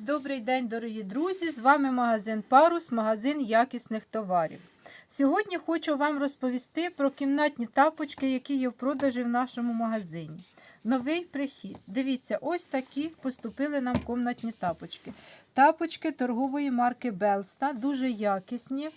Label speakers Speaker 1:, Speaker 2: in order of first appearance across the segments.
Speaker 1: Добрий день, дорогі друзі! З вами магазин Парус, магазин якісних товарів. Сьогодні хочу вам розповісти про кімнатні тапочки, які є в продажі в нашому магазині. Новий прихід. Дивіться, ось такі поступили нам комнатні тапочки. Тапочки торгової марки Белста, дуже якісні.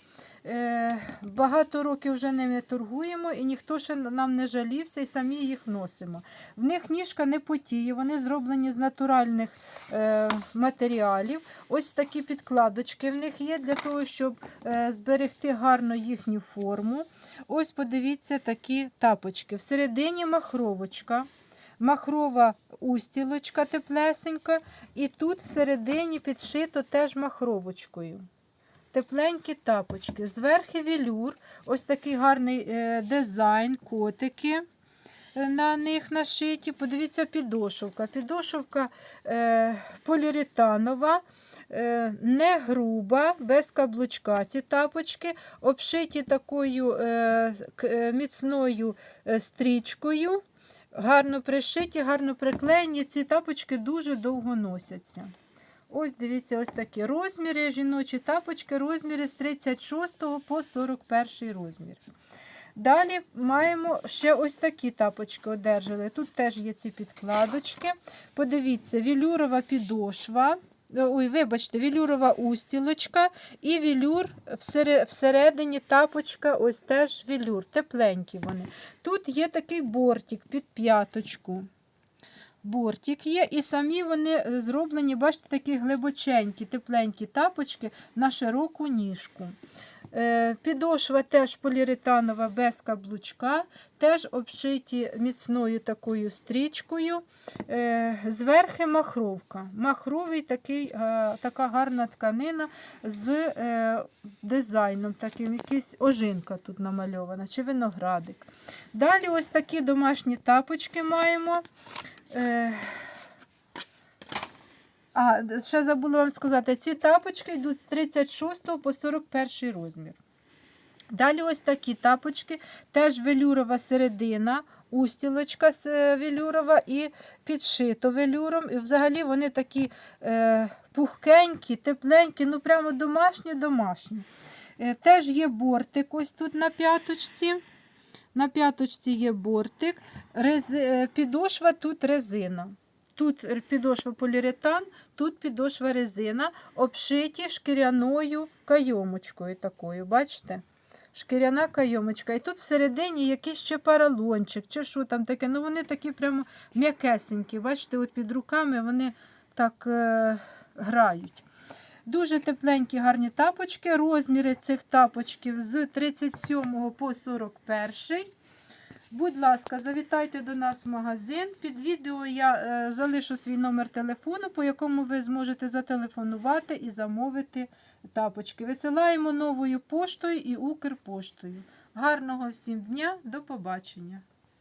Speaker 1: Е, Багато років вже ними торгуємо, і ніхто ще нам не жалівся, і самі їх носимо. В них ніжка не потіє, вони зроблені з натуральних е, матеріалів. Ось такі підкладочки в них є для того, щоб е, зберегти гарно їхню форму. Ось подивіться такі тапочки. Всередині махровочка. Махрова устілочка теплесенька, і тут всередині підшито теж махровочкою. Тепленькі тапочки. Зверхи велюр, ось такий гарний е, дизайн, котики е, на них нашиті. Подивіться, підошовка. Підошовка е, поліуретанова, е, не груба, без каблучка. Ці тапочки обшиті такою е, е, міцною стрічкою. Гарно пришиті, гарно приклеєні. Ці тапочки дуже довго носяться. Ось дивіться, ось такі розміри. Жіночі тапочки, розміри з 36 по 41 розмір. Далі маємо ще ось такі тапочки одержали. Тут теж є ці підкладочки. Подивіться, вілюрова підошва. Ой, вибачте, вілюрова устілочка і вілюр всередині тапочка, ось теж вілюр, тепленькі вони. Тут є такий бортик під п'яточку. Бортик є, і самі вони е, зроблені, бачите, такі глибоченькі, тепленькі тапочки на широку ніжку. Е, Підошва теж поліуретанова без каблучка, теж обшиті міцною такою стрічкою. Е, Зверхи махровка. Махровий такий, така гарна тканина з дизайном, таким, якийсь ожинка тут намальована, чи виноградик. Далі ось такі домашні тапочки маємо. Е, А, ще забула вам сказати, ці тапочки йдуть з 36 по 41 розмір. Далі ось такі тапочки, теж велюрова середина, устілочка е, велюрова і підшито велюром. І взагалі вони такі е, пухкенькі, тепленькі, ну прямо домашні домашні. Е, теж є бортик ось тут на п'яточці. На п'яточці є бортик, Рези... е, підошва тут резина. Тут підошва поліуретан, тут підошва резина, обшиті шкіряною кайомочкою такою, бачите? Шкіряна кайомочка. І тут всередині якийсь ще паралончик, чи що там таке. Ну вони такі прямо м'якесенькі. Бачите, от під руками вони так е, грають. Дуже тепленькі гарні тапочки. Розміри цих тапочків з 37 по 41. Будь ласка, завітайте до нас в магазин. Під відео я е, залишу свій номер телефону, по якому ви зможете зателефонувати і замовити тапочки. Висилаємо новою поштою і Укрпоштою. Гарного всім дня, до побачення!